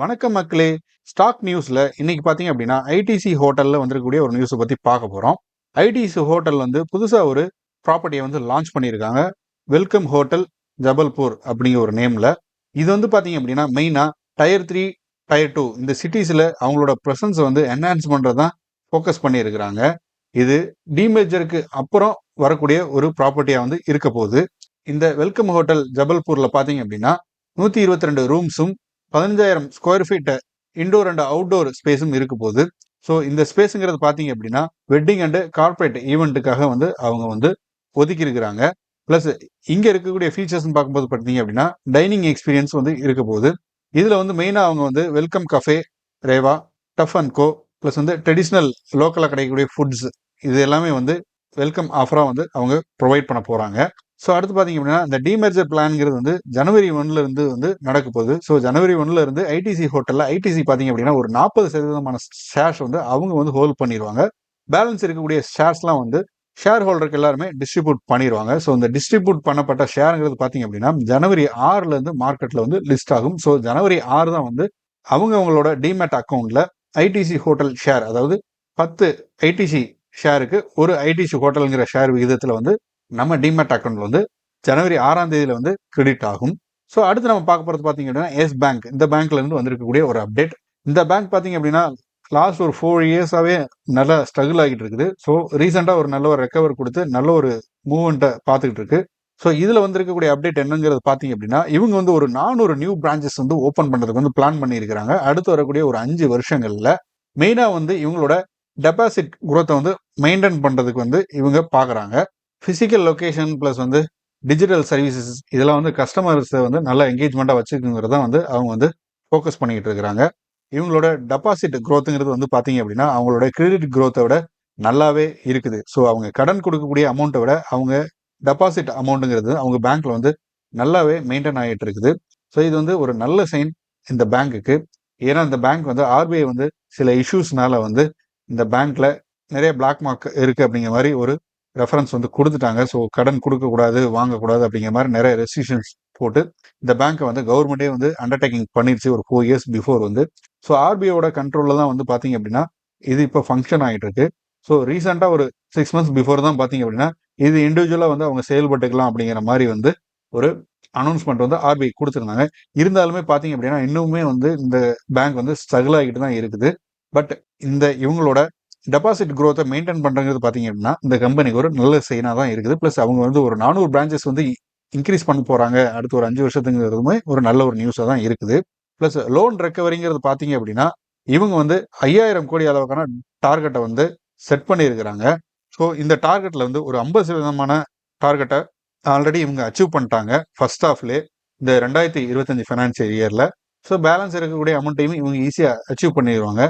வணக்கம் மக்களே. ஸ்டாக் நியூஸில் இன்னைக்கு பார்த்தீங்க அப்படின்னா ஐடிசி ஹோட்டலில் வந்திருக்கக்கூடிய ஒரு நியூஸை பற்றி பார்க்க போகிறோம் ஐடிசி ஹோட்டல் வந்து புதுசாக ஒரு ப்ராப்பர்ட்டியை வந்து லான்ச் பண்ணியிருக்காங்க. வெல்கம் ஹோட்டல் ஜபல்பூர் அப்படிங்கிற ஒரு நேமில் இது வந்து பார்த்தீங்க அப்படின்னா மெயினாக டயர் த்ரீ டயர் டூ இந்த சிட்டிஸில் அவங்களோட ப்ரெசன்ஸை வந்து என்ஹான்ஸ் பண்றதுதான் ஃபோக்கஸ் பண்ணியிருக்கிறாங்க. இது டிமேஜருக்கு அப்புறம் வரக்கூடிய ஒரு ப்ராப்பர்ட்டியாக வந்து இருக்க போகுது. இந்த வெல்கம் ஹோட்டல் ஜபல்பூரில் பார்த்தீங்க அப்படின்னா நூற்றி இருபத்தி ரெண்டு ரூம்ஸும் பதினஞ்சாயிரம் square feet indoor and outdoor ஸ்பேஸும் இருக்க போகுது. ஸோ இந்த ஸ்பேஸுங்கிறது பார்த்தீங்க அப்படின்னா வெட்டிங் அண்டு கார்ப்பரேட் ஈவெண்ட்டுக்காக வந்து அவங்க வந்து ஒதுக்கி இருக்கிறாங்க ப்ளஸ் இங்கே இருக்கக்கூடிய ஃபீச்சர்ஸ்னு பார்க்கும்போது பார்த்தீங்க அப்படின்னா டைனிங் எக்ஸ்பீரியன்ஸ் வந்து இருக்க போகுது. இதில் வந்து மெயினாக அவங்க வந்து welcome cafe Reva tough and go plus வந்து ட்ரெடிஷ்னல் லோக்கலாக கிடைக்கக்கூடிய ஃபுட்ஸ் இது எல்லாமே வந்து வெல்கம் ஆஃபராக வந்து அவங்க ப்ரொவைட் பண்ண போகிறாங்க ஸோ அடுத்து பார்த்தீங்க அப்படின்னா இந்த டிமெர்ஜர் பிளான்ங்கிறது வந்து ஜனவரி ஒன்ல இருந்து வந்து நடக்க போகுது. ஸோ ஜனவரி ஒன்ல இருந்து ஐடிசி ஹோட்டலில் ஐடிசி பார்த்தீங்க அப்படின்னா ஒரு நாற்பது சதவீதமான ஷேர்ஸ் வந்து அவங்க வந்து ஹோல்ட் பண்ணிடுவாங்க பேலன்ஸ் இருக்கக்கூடிய ஷேர்ஸ்லாம் வந்து ஷேர் ஹோல்டருக்கு எல்லாருமே டிஸ்ட்ரிபியூட் பண்ணிடுவாங்க ஸோ இந்த டிஸ்ட்ரிபியூட் பண்ணப்பட்ட ஷேருங்கிறது பார்த்தீங்க அப்படின்னா ஜனவரி ஆறுலேருந்து மார்க்கெட்டில் வந்து லிஸ்ட் ஆகும். ஸோ ஜனவரி ஆறு தான் வந்து அவங்க அவங்களோட டிமேட் அக்கௌண்ட்டில் ஐடிசி ஹோட்டல் ஷேர் அதாவது பத்து ஐடிசி ஷேருக்கு ஒரு ஐடிசி ஹோட்டலுங்கிற ஷேர் விகிதத்தில் வந்து நம்ம டிமேட் அக்கௌண்ட் வந்து ஜனவரி ஆறாம் தேதியில வந்து கிரெடிட் ஆகும். ஸோ அடுத்து நம்ம பார்க்க போகிறது பார்த்தீங்க அப்படின்னா எஸ் பேங்க் இந்த பேங்க்ல இருந்து வந்திருக்கக்கூடிய ஒரு அப்டேட் இந்த பேங்க் பார்த்தீங்க அப்படின்னா லாஸ்ட் ஒரு ஃபோர் இயர்ஸாகவே நல்லா ஸ்ட்ரகிள் ஆகிட்டு இருக்குது. ஸோ ரீசெண்டாக ஒரு நல்ல ஒரு ரெக்கவர் கொடுத்து நல்ல ஒரு மூவ்மெண்ட்டை பார்த்துக்கிட்டு இருக்கு. ஸோ இதில் வந்திருக்கக்கூடிய அப்டேட் என்னங்கிறது பார்த்தீங்க அப்படின்னா இவங்க வந்து ஒரு நானூறு நியூ பிரான்ச்சஸ் வந்து ஓப்பன் பண்ணுறதுக்கு வந்து பிளான் பண்ணியிருக்கிறாங்க. அடுத்து வரக்கூடிய ஒரு அஞ்சு வருஷங்களில் மெயினாக வந்து இவங்களோட டெபாசிட் குரோத்தை வந்து மெயின்டைன் பண்ணுறதுக்கு வந்து இவங்க பார்க்குறாங்க ஃபிசிக்கல் லொக்கேஷன் ப்ளஸ் வந்து டிஜிட்டல் சர்வீசஸ் இதெல்லாம் வந்து கஸ்டமர்ஸை வந்து நல்ல என்கேஜ்மெண்ட்டாக வச்சுக்குங்கிறது தான் வந்து அவங்க வந்து ஃபோக்கஸ் பண்ணிக்கிட்டு இருக்கிறாங்க. இவங்களோட டெபாசிட் க்ரோத்துங்கிறது வந்து பார்த்தீங்க அப்படின்னா அவங்களோட கிரெடிட் க்ரோத்தை விட நல்லாவே இருக்குது. ஸோ அவங்க கடன் கொடுக்கக்கூடிய அமௌண்ட்டை விட அவங்க டெபாசிட் அமௌண்ட்டுங்கிறது அவங்க பேங்க்கில் வந்து நல்லாவே மெயின்டைன் ஆகிட்டு இருக்குது. ஸோ இது வந்து ஒரு நல்ல சைன் இந்த பேங்க்குக்கு ஏன்னா இந்த பேங்க் வந்து ஆர்பிஐ வந்து சில இஷ்யூஸ்னால வந்து இந்த பேங்க்கில் நிறைய பிளாக் மார்க் இருக்குது அப்படிங்கிற மாதிரி ஒரு ரெஃபரன்ஸ் வந்து கொடுத்துட்டாங்க. ஸோ கடன் கொடுக்கக்கூடாது வாங்கக்கூடாது அப்படிங்கிற மாதிரி நிறைய ரெஸ்ட்ரிக்ஷன்ஸ் போட்டு இந்த பேங்க்கை வந்து கவர்மெண்டே வந்து அண்டர்டேக்கிங் பண்ணிருச்சு ஒரு ஃபோர் இயர்ஸ் பிஃபோர் வந்து. ஸோ ஆர்பிஐயோட கண்ட்ரோலில் தான் வந்து பார்த்தீங்க அப்படின்னா இது இப்போ ஃபங்க்ஷன் ஆகிட்டு இருக்கு ஸோ ரீசெண்டாக ஒரு சிக்ஸ் மந்த்ஸ் பிஃபோர் தான் பார்த்தீங்க அப்படின்னா இது இண்டிவிஜுவலாக வந்து அவங்க செயல்பட்டுக்கலாம் அப்படிங்கிற மாதிரி வந்து ஒரு அனௌன்ஸ்மெண்ட் வந்து ஆர்பிஐ கொடுத்துருந்தாங்க. இருந்தாலுமே பார்த்தீங்க அப்படின்னா இன்னுமே வந்து இந்த பேங்க் வந்து ஸ்ட்ரகிள் ஆகிட்டு தான் இருக்குது. பட் இந்த இவங்களோட டெபாசிட் க்ரோத்தை மெயின்டைன் பண்ணுறது பார்த்தீங்க அப்படின்னா இந்த கம்பெனிக்கு ஒரு நல்ல சைனாக தான் இருக்குது. ப்ளஸ் அவங்க வந்து ஒரு நானூறு பிரான்ச்சஸ் வந்து இன்க்ரீஸ் பண்ண போகிறாங்க அடுத்த ஒரு அஞ்சு வருஷத்துங்கிறதுமே ஒரு நல்ல ஒரு நியூஸாக தான் இருக்குது. ப்ளஸ் லோன் ரெக்கவரிங்கிறது பார்த்தீங்க அப்படின்னா இவங்க வந்து ஐயாயிரம் கோடி அளவுக்கான டார்கெட்டை வந்து செட் பண்ணியிருக்கிறாங்க. ஸோ இந்த டார்கெட்டில் வந்து ஒரு ஐம்பது சதவீதமான டார்கெட்டை ஆல்ரெடி இவங்க அச்சீவ் பண்ணிட்டாங்க. ஃபர்ஸ்ட் ஹாஃப்லே இந்த ரெண்டாயிரத்தி இருபத்தஞ்சி ஃபைனான்சியல் இயரில் ஸோ பேலன்ஸ் இருக்கக்கூடிய அமௌண்ட்டையும் இவங்க ஈஸியாக அச்சீவ் பண்ணிடுவாங்க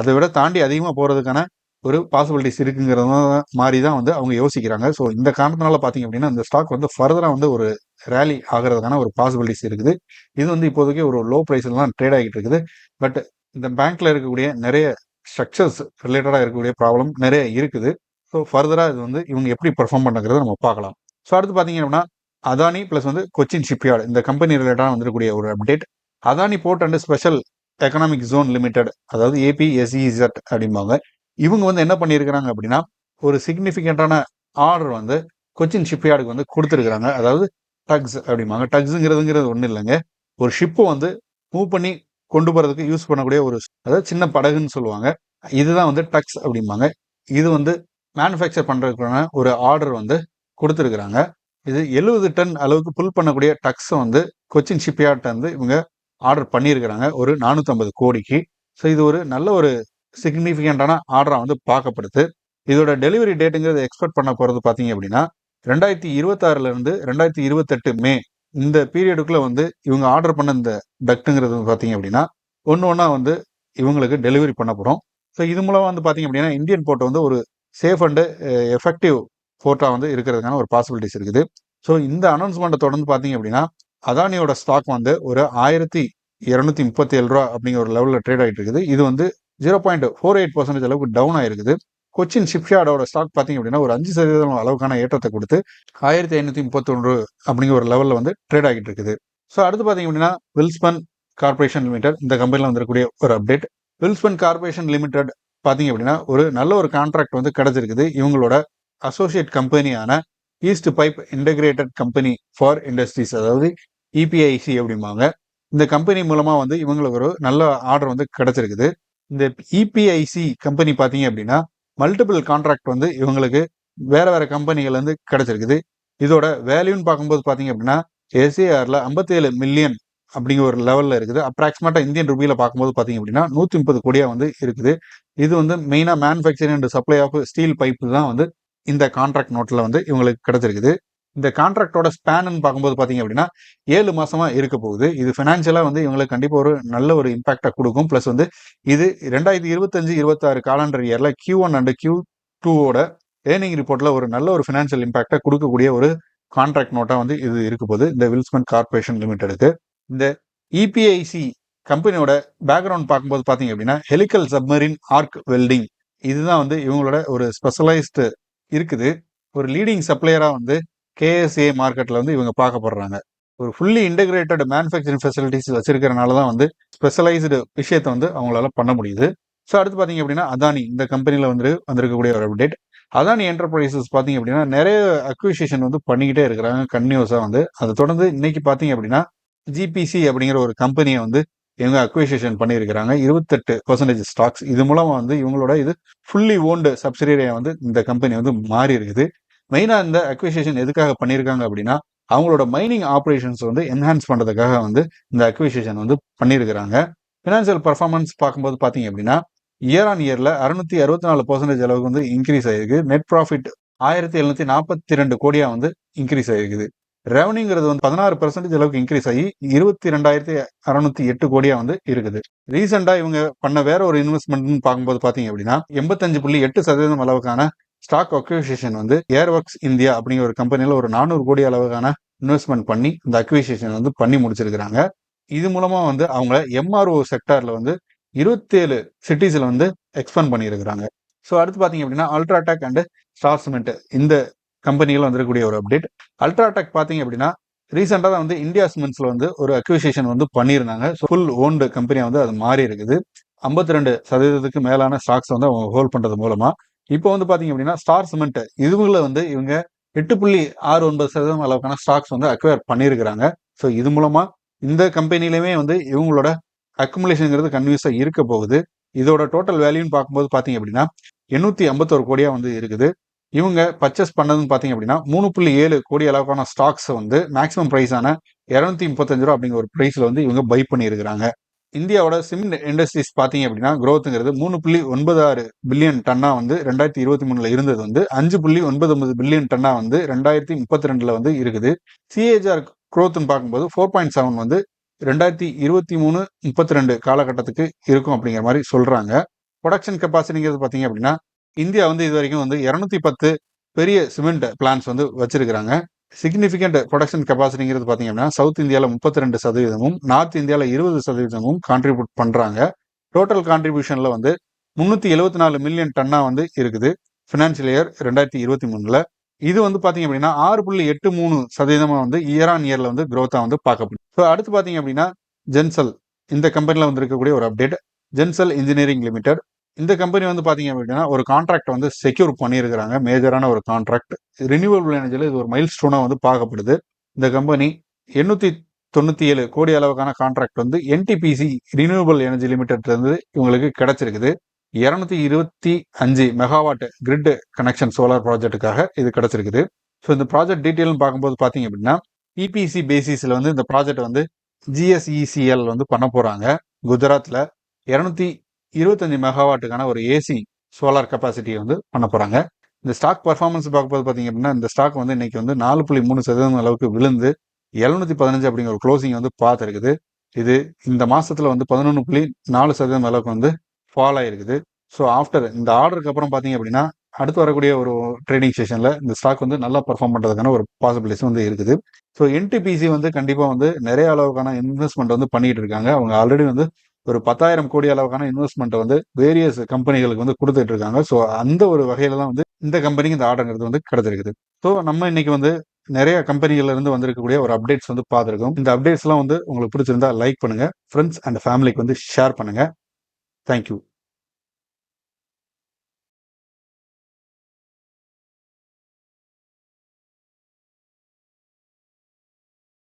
அதை விட தாண்டி அதிகமாக போகிறதுக்கான ஒரு பாசிபிலிட்டிஸ் இருக்குங்கிறத மாதிரி தான் வந்து அவங்க யோசிக்கிறாங்க. ஸோ இந்த காரணத்தினால பார்த்தீங்க அப்படின்னா இந்த ஸ்டாக் வந்து ஃபர்தராக வந்து ஒரு ரேலி ஆகிறதுக்கான ஒரு பாசிபிலிட்டிஸ் இருக்குது. இது வந்து இப்போதைக்கு ஒரு லோ ப்ரைஸில் தான் ட்ரேட் ஆகிட்டு இருக்குது. பட் இந்த பேங்க்ல இருக்கக்கூடிய நிறைய ஸ்ட்ரக்சர்ஸ் ரிலேட்டடாக இருக்கக்கூடிய ப்ராப்ளம் நிறைய இருக்குது. ஸோ ஃபர்தராக இது வந்து இவங்க எப்படி பெர்ஃபார்ம் பண்ணுங்கிறத நம்ம பார்க்கலாம். ஸோ அடுத்து பார்த்தீங்க அப்படின்னா அதானி ப்ளஸ் வந்து கொச்சின் ஷிப்யார்டு இந்த கம்பெனி ரிலேட்டடாக வந்துருக்கூடிய ஒரு update Adani port and special economic zone limited அதாவது ஏபிஎஸ்இசட் அப்படிம்பாங்க. இவங்க வந்து என்ன பண்ணியிருக்கிறாங்க அப்படின்னா ஒரு சிக்னிஃபிகண்ட்டான ஆர்டர் வந்து கொச்சின் ஷிப்யார்டுக்கு வந்து கொடுத்துருக்குறாங்க. அதாவது டக்ஸ் அப்படிம்பாங்க. டக்ஸுங்கிறதுங்கிறது ஒன்றும் இல்லைங்க. ஒரு ஷிப்பை வந்து மூவ் பண்ணி கொண்டு போகிறதுக்கு யூஸ் பண்ணக்கூடிய ஒரு அதாவது சின்ன படகுன்னு சொல்லுவாங்க. இதுதான் வந்து டக்ஸ் அப்படிம்பாங்க. இது வந்து மேனுஃபேக்சர் பண்ணுறதுக்கான ஒரு ஆர்டர் வந்து கொடுத்துருக்குறாங்க. இது எழுபது டன் அளவுக்கு புல் பண்ணக்கூடிய டக்ஸை வந்து கொச்சின் ஷிப்யார்ட்டை வந்து இவங்க ஆர்டர் பண்ணியிருக்கிறாங்க. ஒரு நானூற்றம்பது கோடிக்கு. ஸோ இது ஒரு நல்ல ஒரு சிக்னிஃபிகண்ட்டான ஆர்டராக வந்து பார்க்கப்படுது. இதோட டெலிவரி டேட்டுங்கிறது எக்ஸ்பெக்ட் பண்ண போகிறது பார்த்தீங்க அப்படின்னா ரெண்டாயிரத்தி இருபத்தாறுல இருந்து ரெண்டாயிரத்தி இருபத்தெட்டு மே இந்த பீரியடுக்குள்ளே வந்து இவங்க ஆர்டர் பண்ண இந்த டக்ட்டுங்கிறது பார்த்தீங்க அப்படின்னா ஒன்று ஒன்றா வந்து இவங்களுக்கு டெலிவரி பண்ண போகிறோம் ஸோ இது மூலமாக வந்து பார்த்தீங்க அப்படின்னா இந்தியன் போர்ட் வந்து ஒரு சேஃப் அண்டு எஃபெக்டிவ் போர்ட்டாக வந்து இருக்கிறதுக்கான ஒரு பாசிபிலிட்டிஸ் இருக்குது. ஸோ இந்த அனௌன்ஸ்மெண்ட்டை தொடர்ந்து பார்த்தீங்க அப்படின்னா அதானியோட ஸ்டாக் வந்து ஒரு ஆயிரத்தி இரநூத்தி முப்பத்தி ஏழு ரூபா அப்படிங்கிற ஒரு லெவலில் ட்ரேட் ஆகிட்டு இருக்குது. இது வந்து zero point four eight percentage அளவுக்கு டவுன் ஆயிருக்குது. கொச்சின் ஷிப்யார்டோட ஸ்டாக் பார்த்தீங்க அப்படின்னா ஒரு அஞ்சு சதவீதம் அளவுக்கான ஏற்றத்தை கொடுத்து ஆயிரத்தி ஐநூற்றி முப்பத்தொன்று அப்படிங்கிற ஒரு லெவலில் வந்து ட்ரேட் ஆகிட்டு இருக்குது. ஸோ அடுத்து பார்த்தீங்க அப்படின்னா வில்ஸ்பன் கார்பரேஷன் லிமிடெட் இந்த கம்பெனியில் வந்திருக்கக்கூடிய ஒரு அப்டேட் வில்ஸ்பன் கார்பரேஷன் லிமிடெட் பார்த்தீங்க அப்படின்னா ஒரு நல்ல ஒரு கான்ட்ராக்ட் வந்து கிடச்சிருக்குது. இவங்களோட associate கம்பெனியான east pipe integrated company for industries அதாவது இபிஐசி அப்படிம்பாங்க. இந்த கம்பெனி மூலமாக வந்து இவங்களுக்கு ஒரு நல்ல ஆர்டர் வந்து கிடைச்சிருக்குது. இந்த இபிஐசி கம்பெனி பார்த்தீங்க அப்படின்னா மல்டிபிள் கான்ட்ராக்ட் வந்து இவங்களுக்கு வேற வேற கம்பெனிகள் வந்து கிடைச்சிருக்குது. இதோட வேல்யூன்னு பார்க்கும்போது பார்த்தீங்க அப்படின்னா எஸ்ஏஆரில் ஐம்பத்தேழு மில்லியன் அப்படிங்கிற ஒரு லெவலில் இருக்குது. அப்ராக்சிமேட்டா இந்தியன் ருபியில் பார்க்கும்போது பார்த்தீங்க அப்படின்னா நூற்றி முப்பது கோடியாக வந்து இருக்குது. இது வந்து மெயினாக manufacturing and supply of steel pipe தான் வந்து இந்த கான்ட்ராக்ட் நோட்டில் வந்து இவங்களுக்கு கிடச்சிருக்குது. இந்த கான்ட்ராக்டோட ஸ்பேன்னு பார்க்கும்போது பார்த்தீங்க அப்படின்னா ஏழு மாசமா இருக்க போகுது. இது ஃபினான்ஷியலாக வந்து இவங்களுக்கு கண்டிப்பாக ஒரு நல்ல ஒரு இம்பாக்டை கொடுக்கும். ப்ளஸ் வந்து இது ரெண்டாயிரத்தி இருபத்தஞ்சு இருபத்தாறு காலண்டர் இயரில் கியூ ஒன் அண்ட் கியூ டூவோட ஏர்னிங் ரிப்போர்ட்டில் ஒரு நல்ல ஒரு ஃபினான்ஷியல் இம்பாக்டை கொடுக்கக்கூடிய ஒரு கான்ட்ராக்ட் நோட்டாக வந்து இது இருக்க போகுது. இந்த வில்ஸ்மென்ட் கார்பரேஷன் லிமிடெடுக்கு இந்த இபிஐசி கம்பெனியோட பேக்ரவுண்ட் பார்க்கும்போது பார்த்தீங்க அப்படின்னா ஹெலிக்கல் சப்மரின் ஆர்க் வெல்டிங் இதுதான் வந்து இவங்களோட ஒரு ஸ்பெஷலைஸ்டு இருக்குது. ஒரு லீடிங் சப்ளையராக வந்து கேஎஸ்ஏ மார்க்கெட்டில் வந்து இவங்க பார்க்கப்படுறாங்க ஒரு ஃபுல்லி இன்டகிரேட்டட் மேனுஃபேக்சரிங் ஃபெசிலிட்டிஸ் வச்சிருக்கிறனால தான் வந்து ஸ்பெஷலைஸ்டு விஷயத்தை வந்து அவங்களால பண்ண முடியுது. ஸோ அடுத்து பார்த்தீங்க அப்படின்னா அதானி இந்த கம்பெனியில் வந்து வந்திருக்கக்கூடிய ஒரு அப்டேட் அதானி என்டர்பிரைசஸ் பார்த்தீங்க அப்படின்னா நிறைய அக்விசிஷன் வந்து பண்ணிக்கிட்டே இருக்கிறாங்க. கன்யூஸாக வந்து. அதை தொடர்ந்து இன்னைக்கு பார்த்தீங்க அப்படின்னா ஜிபிசி அப்படிங்கிற ஒரு கம்பெனியை வந்து இவங்க அக்விசிஷன் பண்ணியிருக்கிறாங்க. இருபத்தெட்டு பர்சன்டேஜ் ஸ்டாக்ஸ் இது மூலமாக வந்து இவங்களோட இது ஃபுல்லி ஓன்டு சப்சிடரியை வந்து இந்த கம்பெனி வந்து மாறி இருக்குது மெயினாக இந்த அக்விசேஷன் எதுக்காக பண்ணியிருக்காங்க அப்படின்னா அவங்களோட மைனிங் ஆப்ரேஷன்ஸ் வந்து என்ஹான்ஸ் பண்ணுறதுக்காக வந்து இந்த அக்விசேஷன் வந்து பண்ணியிருக்கிறாங்க ஃபினான்சியல் பர்ஃபார்மன்ஸ் பார்க்கும்போது பார்த்தீங்க அப்படின்னா இயர் ஆன் இயர்ல அறுநூத்தி அறுபத்தி நாலு பர்சன்டேஜ் அளவுக்கு வந்து இன்க்ரீஸ் ஆயிருக்கு. நெட் ப்ராஃபிட் ஆயிரத்தி எழுநூத்தி நாற்பத்தி ரெண்டு கோடியாக வந்து இன்க்ரீஸ் ஆயிருக்குது. ரெவன்யூங்கிறது வந்து பதினாறு பர்சன்டேஜ் அளவுக்கு இன்க்ரீஸ் ஆகி இருபத்தி ரெண்டாயிரத்தி அறுநூத்தி எட்டு கோடியாக வந்து இருக்குது. ரீசெண்டாக இவங்க பண்ண வேற ஒரு இன்வெஸ்ட்மெண்ட்னு பார்க்கும்போது பார்த்தீங்க அப்படின்னா எண்பத்தஞ்சு புள்ளி எட்டு சதவீதம் அளவுக்கான ஸ்டாக் அக்விசிஷன் வந்து ஏர் ஒர்க்ஸ் இந்தியா அப்படிங்கிற ஒரு கம்பெனியில் ஒரு நானூறு கோடி அளவுக்கான இன்வெஸ்ட்மெண்ட் பண்ணி இந்த அக்விசிஷன் வந்து பண்ணி முடிச்சிருக்கிறாங்க. இது மூலமாக வந்து அவங்க எம்ஆர்ஓ செக்டாரில் வந்து இருபத்தேழு சிட்டிஸில் வந்து எக்ஸ்பேண்ட் பண்ணியிருக்கிறாங்க. ஸோ அடுத்து பார்த்தீங்க அப்படின்னா அல்ட்ராடெக் அண்ட் ஸ்டார் சிமெண்ட் இந்த கம்பெனிகள் வந்திருக்கக்கூடிய ஒரு அப்டேட் அல்ட்ராடெக் பார்த்தீங்க அப்படின்னா ரீசெண்டாக தான் வந்து இந்தியா சிமெண்ட்ஸில் வந்து ஒரு அக்விசிஷன் வந்து பண்ணியிருந்தாங்க. ஸோ ஃபுல் ஓன்டு கம்பெனியாக வந்து அது மாறி இருக்குது ஐம்பத்தி ரெண்டு சதவீதத்துக்கு மேலான ஸ்டாக்ஸ் வந்து அவங்க ஹோல்ட் பண்ணுறது மூலமாக இப்போ வந்து பாத்தீங்க அப்படின்னா ஸ்டார் சிமெண்ட் இதுவுல வந்து இவங்க எட்டு புள்ளி ஆறு ஒன்பது சதவீதம் அளவுக்கான ஸ்டாக்ஸ் வந்து அக்வயர் பண்ணியிருக்கிறாங்க ஸோ இது மூலமா இந்த கம்பெனிலையுமே வந்து இவங்களோட அக்குமுலேஷனுங்கிறது கன்வியூஸாக இருக்க போகுது. இதோட டோட்டல் வேல்யூன்னு பார்க்கும்போது பார்த்தீங்க அப்படின்னா எண்ணூற்றி ஐம்பத்தோரு கோடியாக வந்து இருக்குது. இவங்க பர்ச்சேஸ் பண்ணதுன்னு பார்த்தீங்க அப்படின்னா மூணு புள்ளி ஏழு கோடி அளவுக்கான ஸ்டாக்ஸ் வந்து மேக்ஸிமம் ப்ரைஸான இரநூத்தி முப்பத்தஞ்சு ரூபா அப்படிங்கிற ஒரு ப்ரைஸில் வந்து இவங்க பை பண்ணியிருக்கிறாங்க இந்தியாவோட சிமெண்ட் இண்டஸ்ட்ரீஸ் பார்த்தீங்க அப்படின்னா க்ரோத்துங்கிறது மூணு புள்ளி ஒன்பது ஆறு பில்லியன் டன்னா வந்து ரெண்டாயிரத்தி இருபத்தி மூணுல இருந்தது வந்து அஞ்சு புள்ளி ஒன்பது ஒன்பது பில்லியன் டன்னா வந்து ரெண்டாயிரத்தி முப்பத்தி ரெண்டுல வந்து இருக்குது. சிஏஜிஆர் growthன்னு பார்க்கும்போது ஃபோர் பாயிண்ட் செவன் வந்து ரெண்டாயிரத்தி இருபத்தி மூணு முப்பத்தி ரெண்டு காலகட்டத்துக்கு இருக்கும் அப்படிங்கிற மாதிரி சொல்றாங்க. ப்ரொடக்ஷன் கெப்பாசிட்டிங்கிறது பார்த்தீங்க அப்படின்னா இந்தியா வந்து இது வரைக்கும் வந்து இரநூத்தி பத்து பெரிய சிமெண்ட் பிளான்ஸ் வந்து வச்சிருக்கிறாங்க. சிக்னிஃபிகண்ட் ப்ரொடக்ஷன் கெப்பாசிட்டிங்கிறது பார்த்தீங்க அப்படின்னா சவுத் இந்தியாவில் முப்பத்தி ரெண்டு சதவீதமும் நார்த் இந்தியாவில் இருபது சதவீதமும் கான்ட்ரிபியூட் பண்றாங்க. டோட்டல் கான்ட்ரிபியூஷன்ல வந்து முந்நூற்றி எழுபத்தி நாலு மில்லியன் டன்னா வந்து இருக்குது. ஃபினான்ஷியல் இயர் ரெண்டாயிரத்தி இருபத்தி மூணுல. இது வந்து பாத்தீங்க அப்படின்னா ஆறு புள்ளி எட்டு மூணு சதவீதமா வந்து இயர் ஆன் இயர்ல வந்து க்ரோத்தாக வந்து பார்க்கப்படும். ஸோ அடுத்து பார்த்தீங்க அப்படின்னா ஜென்சல் இந்த கம்பெனில வந்து இருக்கக்கூடிய ஒரு அப்டேட் ஜென்சல் இன்ஜினியரிங் லிமிடெட் இந்த கம்பெனி வந்து பார்த்தீங்க அப்படின்னா ஒரு கான்ட்ராக்ட் வந்து செக்யூர் பண்ணியிருக்கிறாங்க. மேஜரான ஒரு கான்ட்ராக்ட் ரினியூவபிள் எனர்ஜியில் இது ஒரு மைல் ஸ்டோனாக வந்து பார்க்கப்படுது. இந்த கம்பெனி எண்ணூற்றி தொண்ணூற்றி ஏழு கோடி அளவுக்கான கான்ட்ராக்ட் வந்து என்டிபிசி ரினியூவபிள் எனர்ஜி லிமிடெட்லேருந்து இவங்களுக்கு கிடைச்சிருக்குது. இரநூத்தி இருபத்தி அஞ்சு மெகாவாட் கிரிட் கனெக்ஷன் சோலார் ப்ராஜெக்ட்டுக்காக இது கிடச்சிருக்குது. ஸோ இந்த ப்ராஜெக்ட் டீட்டெயில்னு பார்க்கும்போது பார்த்தீங்க அப்படின்னா இபிசி பேசிஸில் வந்து இந்த ப்ராஜெக்ட் வந்து ஜிஎஸ்இசிஎல் வந்து பண்ண போகிறாங்க குஜராத்தில் இரநூத்தி இருபத்தஞ்சு மெகாவாட்டுக்கான ஒரு ஏசி சோலார் கெப்பாசிட்டியை வந்து பண்ண போகிறாங்க இந்த ஸ்டாக் பர்ஃபார்மன்ஸ் பார்க்கும்போது பார்த்தீங்க அப்படின்னா இந்த ஸ்டாக் வந்து இன்னைக்கு வந்து நாலு புள்ளி மூணு சதவீதம் அளவுக்கு விழுந்து எழுநூத்தி பதினஞ்சு அப்படிங்கிற ஒரு க்ளோசிங் வந்து பார்த்துருக்குது இது இந்த மாதத்தில் வந்து பதினொன்று புள்ளி நாலு சதவீதம் அளவுக்கு வந்து ஃபால் ஆகிருக்குது ஸோ ஆஃப்டர் இந்த ஆர்டருக்கு அப்புறம் பார்த்தீங்க அப்படின்னா அடுத்து வரக்கூடிய ஒரு ட்ரேடிங் செஷனில் இந்த ஸ்டாக் வந்து நல்லா பர்ஃபார்ம் பண்ணுறதுக்கான ஒரு பாசிபிலிட்டிஸ் வந்து இருக்குது. ஸோ என்டிபிசி வந்து கண்டிப்பாக வந்து நிறைய அளவுக்கான இன்வெஸ்ட்மெண்ட் வந்து பண்ணிகிட்டு இருக்காங்க. அவங்க ஆல்ரெடி வந்து ஒரு பத்தாயிரம் கோடி அளவுக்கான இன்வெஸ்ட்மெண்ட் வந்து வேரியஸ் கம்பெனிகளுக்கு வந்து கொடுத்துட்டு இருக்காங்க. ஸோ அந்த ஒரு வகையில தான் வந்து இந்த கம்பெனிக்கு இந்த ஆர்டர்ங்கிறது வந்து கிடைச்சிருக்குது. ஸோ நம்ம இன்னைக்கு வந்து நிறைய கம்பெனிகள்ல இருந்து வந்திருக்கக்கூடிய ஒரு அப்டேட்ஸ் வந்து பார்த்துருக்கோம். இந்த அப்டேட்ஸ்லாம் வந்து உங்களுக்கு பிடிச்சிருந்தா லைக் பண்ணுங்க. ஃப்ரெண்ட்ஸ் அண்ட் ஃபேமிலிக்கு வந்து ஷேர் பண்ணுங்க. தேங்க்யூ